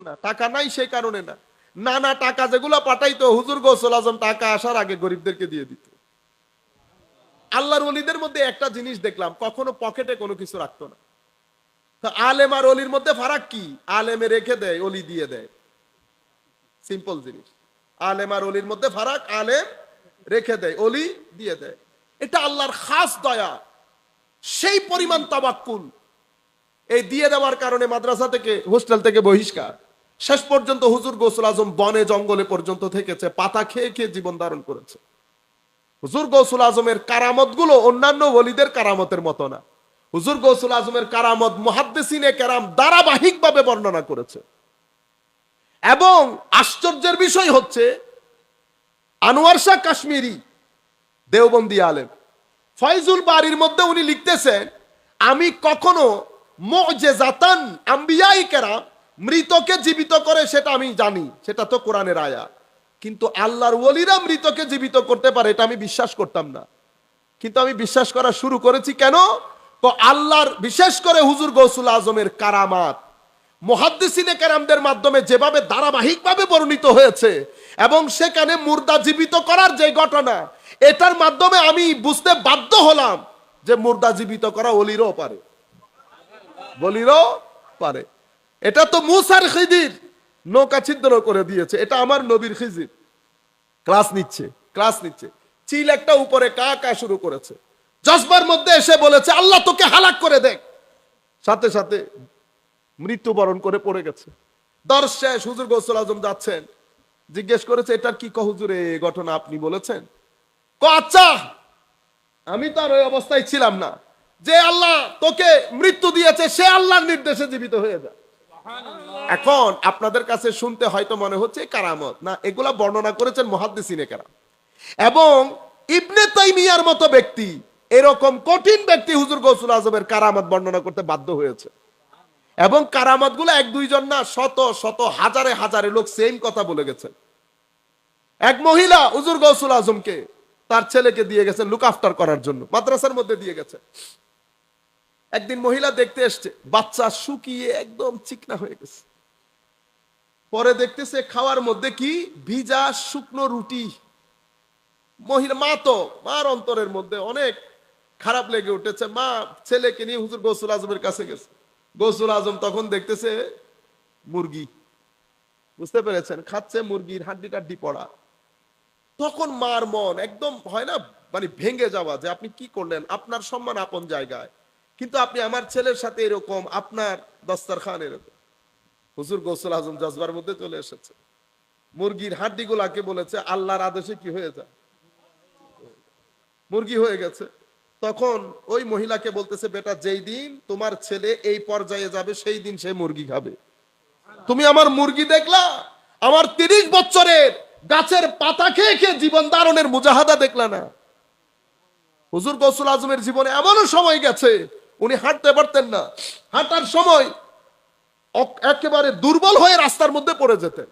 না, টাকা নাই সেই কারণে না। না না টাকা যেগুলো পাঠাইতো, হুজুর গোসল আজম টাকা আসার আগে গরিবদেরকে দিয়ে দিত। আল্লাহর অলিদের মধ্যে একটা জিনিস দেখলাম, কখনো পকেটে কোনো কিছু রাখতো না। আলেম আর অলির মধ্যে ফারাক কি? আলেমে রেখে দেয় অলি দিয়ে দেয়। সিম্পল জিনিস। আলেম আর অলির মধ্যে ফারাক, আলেম রেখে দেয় অলি দিয়ে দেয়। এটা আল্লাহর খাস দয়া। সেই পরিমাণ তাবাক্কুল এই দিয়ে দেওয়ার কারণে মাদ্রাসা থেকে, হোস্টেল থেকে বহিষ্কার। শেষ পর্যন্ত হুজুর গোসল আজম বনে জঙ্গলে পর্যন্ত থেকেছে, পাতা খেয়ে খেয়ে জীবন ধারণ করেছে। হুজুর গৌসুল আজমের কারামতগুলো অন্যান্য বলিদের কারামতের মতো না। হুজুর গৌসুল আজমের কারামত মহাদ্দেসিনে কেরাম ধারাবাহিকভাবে বর্ণনা করেছে। এবং আশ্চর্যের বিষয় হচ্ছে, আনোয়ার শাহ কাশ্মীরি দেওবন্দি আলেম, ফয়জুল বাড়ির মধ্যে উনি লিখতেছেন, আমি কখনো মজেজাতান আম্বিয়াই কেরাম মৃতকে জীবিত করে সেটা আমি জানি, সেটা তো কোরআনের আয়া। কিন্তু আল্লাহর ওলিরা মৃতকে জীবিত করতে পারে, এটা আমি বিশ্বাস করতাম না। কিন্তু আমি বিশ্বাস করা শুরু করেছি কেন? তো আল্লাহর, বিশেষ করে হুজুর গৌসুল আজমের কারামাত। মহাদ্দিসিনে কেরামদের মাধ্যমে যেভাবে ধারাবাহিকভাবে বর্ণিত হয়েছে, এবং সেখানে মুর্দা জীবিত করার যে ঘটনা, এটার মাধ্যমে আমি বুঝতে বাধ্য হলাম যে মুর্দা জীবিত করা অলিরও পারে। বলিরও পারে। এটা তো মুসার খিদির। নৌকা ছিদ্র করে দিয়েছে, এটা আমার নবীর খিজির। ক্লাস নিচ্ছে ক্লাস নিচ্ছে। চিল একটা উপরে কা কা শুরু করেছে। জজবার মধ্যে এসে বলেছে, আল্লাহ তোকে হালাক করে দেখ। সাথে সাথে মৃত্যুবরণ করে পড়ে গেছে। দর্শ শেষ, হুজুর গৌসল আজম যাচ্ছেন। জিজ্ঞেস করেছে এটা কি কহুজুর এই ঘটনা আপনি বলেছেন? ক আচ্ছা আমি তো আর ওই অবস্থায় ছিলাম না। যে আল্লাহ তোকে মৃত্যু দিয়েছে, সে আল্লাহর নির্দেশে জীবিত হয়ে যায়। এখন আপনাদের কাছে শুনতে হয়তো মনে হচ্ছে কারামত। না, এগুলা বর্ণনা করেছেন মহাদ্দিসিনে কারাম। এবং ইবনে তাইমিয়ার মতো ব্যক্তি, এরকম কঠিন ব্যক্তি হুজুর গৌসুল আজমের কারামত বর্ণনা করতে বাধ্য হয়েছে। এবং কারামতগুলো এক দুইজন না, শত শত, হাজারে হাজারে লোক সেম কথা বলে গেছেন এক মহিলা হুজুর গৌসুল আজমকে তার ছেলেকে দিয়ে গেছে লুক আফটার করার জন্য, মাদ্রাসার মধ্যে দিয়ে গেছে। একদিন মহিলা দেখতে এসছে, বাচ্চা শুকিয়ে একদম চিকনা হয়ে গেছে। পরে দেখতেছে খাওয়ার মধ্যে কি? ভিজা শুকনো রুটি। মহিলা, মা তো, মার অন্তরের মধ্যে অনেক খারাপ লেগে উঠেছে। মা, ছেলেকে নিয়ে হুজুর গৌসুল আজমের কাছে গেছে। গৌসুল আজম তখন দেখতেছে মুরগি। বুঝতে পেরেছেন? খাচ্ছে মুরগির হাড্ডি টাড্ডি পড়া। তখন মার মন একদম হয় না? মানে ভেঙে যাওয়া যে আপনি কি করলেন? আপনার সম্মান আপন জায়গায়। কিন্তু আপনি আমার ছেলের সাথে এরকম, আপনার দস্তারখান এরকম। হুজুর গৌসুল আজম জজবার মধ্যে চলে এসেছে। মুরগির হাড্ডি গুলাকে বলেছে, আল্লাহর আদেশে কি হয়ে যায়? মুরগি হয়ে গেছে। তখন ওই মহিলাকে বলতেছে, বেটা, যেই দিন তোমার ছেলে এই পর্যায়ে যাবে, সেই দিন সে মুরগি খাবে। তুমি আমার মুরগি দেখলা? আমার তিরিশ বছরের গাছের পাতা খেয়ে খেয়ে জীবন ধারণের মুজাহাদা দেখলা না? হুজুর গৌসুল আজমের জীবনে এমনও সময় গেছে উনি হাঁটতে পারতেন না। হাঁটার সময় একেবারে দুর্বল হয়ে রাস্তার মধ্যে পড়ে যেতেন।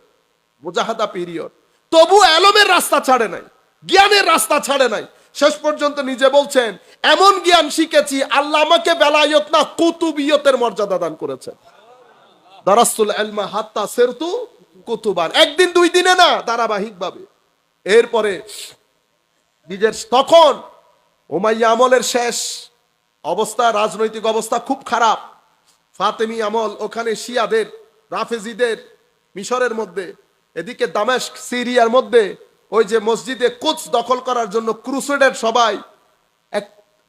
মুজাহাদা পিরিয়ড। তবু এলমের রাস্তা ছাড়ে নাই, জ্ঞানের রাস্তা ছাড়ে নাই। শেষ পর্যন্ত নিজে বলছেন, এমন জ্ঞান শিখেছি, আল্লাহ আমাকে বেলায়ত না, কুতুবিয়তের মর্যাদা দান করেছেন। দারাস্তুল এলমা হাত্তা সেরতু কুতুবান। একদিন দুই দিনে না ধারাবাহিক ভাবে এরপরে নিজের তখন ওমাইয়া আমলের শেষ অবস্থা, রাজনৈতিক অবস্থা খুব খারাপ। ফাতেমি আমল, ওখানে শিয়াদের, রাফেজিদের মিশরের মধ্যে, এদিকে দামেস্ক, সিরিয়ার মধ্যে, ওই যে মসজিদে কোচ দখল করার জন্য ক্রুসেডের সবাই এক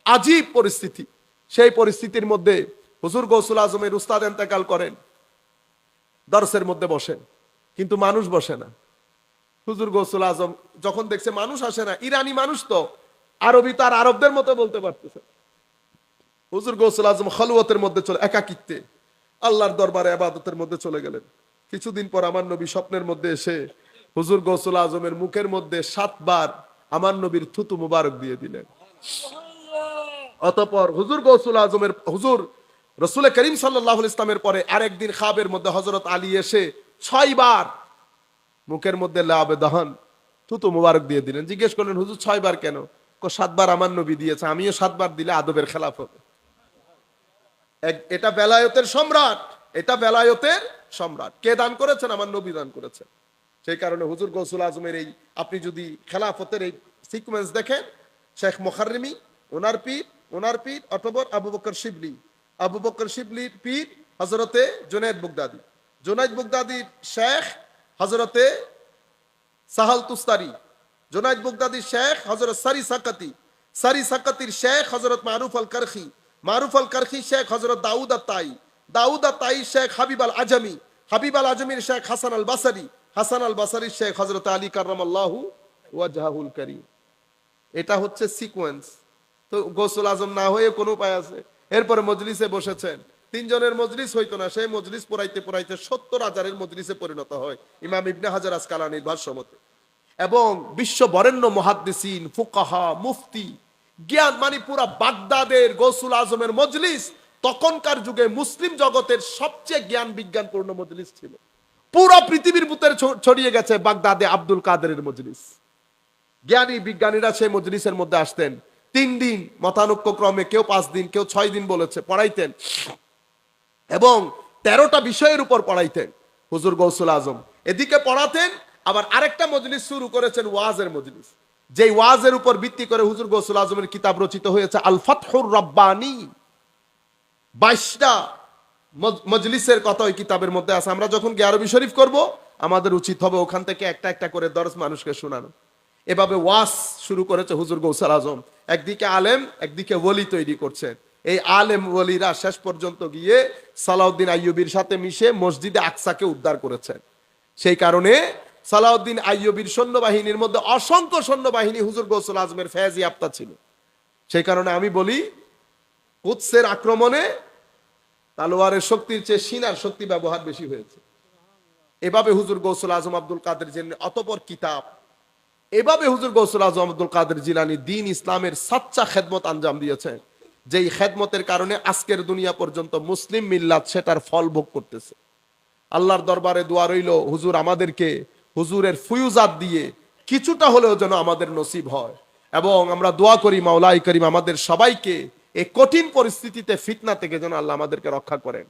আজীব পরিস্থিতি। সেই পরিস্থিতির মধ্যে হুজুর গৌসুল আজমের উস্তাদ এন্তেকাল করেন, দরসের মধ্যে বসেন, কিন্তু মানুষ বসে না। হুজুর গৌসুল আজম যখন দেখছে মানুষ আসে না, ইরানি মানুষ তো, আরবি তার আরবদের মতো বলতে পারতেছে হুজুর গৌসুল আজম খালুয়তের মধ্যে চলে, একাকিত্বে। আল্লাহর দরবারে আবাদতের মধ্যে চলে গেলেন। কিছুদিন পর আমার নবী স্বপ্নের মধ্যে এসে হুজুর গৌসুল আজমের মুখের মধ্যে সাতবার আমার নবীর থুতু মুবারক দিয়ে দিলেন। অতপর হুজুর গৌসুল আজমের, হুজুর রসুল করিম সাল্লাহ ইসলামের পরে আরেকদিন খাবের মধ্যে হজরত আলী এসে ছয়বার মুখের মধ্যে লাবে দহন, থুতু মুবারক দিয়ে দিলেন। জিজ্ঞেস করলেন, হুজুর, ছয়বার কেন? সাতবার আমার নবী দিয়েছে, আমিও সাতবার দিলে আদবের খেলাফ হবে এটা বেলায়তের সম্রাট। এটা বেলায়তের সম্রাট। কে দান করেছেন? আমার নবী দান করেছেন। সেই কারণে হুজুর গৌসুল আজমের এই আপনি যদি খেলাফতের এই সিকুয়েন্স দেখেন, শেখ মোখারিমি ওনার পীর ওনার পীর অথবর আবু বকর শিবলি। আবু বকর শিবলির পীর হজরতে জুনাইদ বুগদাদি। জুনাইদ বুগদাদির শেখ হজরতে সাহাল তুস্তারি। জুনাইদ বুগদাদি শেখ হজরত সারি সাকাতি। সারি সাকাতির শেখ হজরত মারুফ আল কারখি মারুফ আল কারখি শেখ হজরত দাউদ আত তাই দাউদ আত তাই শেখ হাবিব আল আজমি হাবিব আল আজমির শেখ হাসান আল বাসারি হাসান আল বাসারির শেখ হজরত আলী কার্রাম আল্লাহু ওয়াজাহুল করিম। এটা হচ্ছে সিকোয়েন্স তো গোসল আজম না হয়ে কোনো উপায় আছে? এরপরে মজলিসে বসেছেন। তিনজনের মজলিস হইতো না, সেই মজলিস পড়াইতে পড়াইতে সত্তর হাজারের মজলিসে পরিণত হয় ইমাম ইবনে হাজার আসকালানির ভাষ্যমতে। এবং বিশ্ব বরেণ্য মহাদ্দিসিন, ফুকাহা, মুফতি জ্ঞান মানে পুরা বাগদাদের, গৌসুল আজমের মজলিস। তখনকার যুগে মুসলিম জগতের সবচেয়ে জ্ঞান বিজ্ঞানপূর্ণ মজলিস ছিল। পুরো পৃথিবীর বুতের ছড়িয়ে গেছে বাগদাদে আব্দুল কাদেরের মজলিস। জ্ঞানী বিজ্ঞানীরা সেই মজলিসের মধ্যে আসতেন। তিন দিন মতানুক্য ক্রমে কেউ পাঁচ দিন, কেউ ছয় দিন বলেছে, পড়াইতেন। এবং তেরোটা বিষয়ের উপর পড়াইতেন হুজুর গৌসুল আজম। এদিকে পড়াতেন, আবার আরেকটা মজলিস শুরু করেছেন ওয়াজের মজলিস। যেই ওয়াজের উপর ভিত্তি করে হুজুর গৌসুল আজমের কিতাব রচিত হয়েছে আল ফাতহুর রব্বানি। বাইশটা মজলিসের কথা ওই কিতাবের মধ্যে আছে। আমরা যখন গিয়ারবি শরীফ করব, আমাদের উচিত হবে ওখান থেকে একটা একটা করে দরস মানুষকে শোনানো। এভাবে ওয়াস শুরু করেছে হুজুর গৌসাল আজম। একদিকে আলেম, একদিকে ওলি তৈরি করছেন এই আলেম ওলিরা শেষ পর্যন্ত গিয়ে সালাউদ্দিন আইয়ুবির সাথে মিশে মসজিদে আকসাকে উদ্ধার করেছেন সেই কারণে সালাউদ্দিন আইয়ুবির সৈন্যবাহিনীর মধ্যে অসংখ্য সৈন্যবাহিনী হুজুর গৌসুল আজমের ফেয়াজি আপ্তা ছিল। সেই কারণে আমি বলি, কুৎসের আক্রমণে তালোয়ারের শক্তির চেয়ে সিনার শক্তি ব্যবহার বেশি হয়েছে। এভাবে হুজুর গৌসুল আজম আব্দুল কাদের জিলানি অতপর কিতাব, এভাবে হুজুর গৌসুল আজম আব্দুল কাদের জিলানি দিন ইসলামের সাচ্চা খেদমত আঞ্জাম দিয়েছেন যেই খেদমতের কারণে আজকের দুনিয়া পর্যন্ত মুসলিম মিল্লাত সেটার ফল ভোগ করতেছে। আল্লাহর দরবারে দোয়া রইল, হুজুর আমাদেরকে হুজুরের ফুয়ুজাত দিয়ে কিছুটা হলেও যেন আমাদের নসিব হয়। এবং আমরা দোয়া করি মাওলাই করিম আমাদের সবাইকে এই কঠিন পরিস্থিতিতে, ফিতনা থেকে যেন আল্লাহ আমাদেরকে রক্ষা করেন।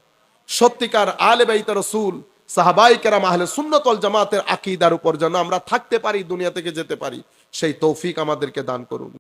সত্যিকার আলে বাইত রসুল, সাহাবাই কেরাম, আহলে সুন্নতল জামাতের আকিদার উপর যেন আমরা থাকতে পারি, দুনিয়া থেকে যেতে পারি, সেই তৌফিক আমাদেরকে দান করুন।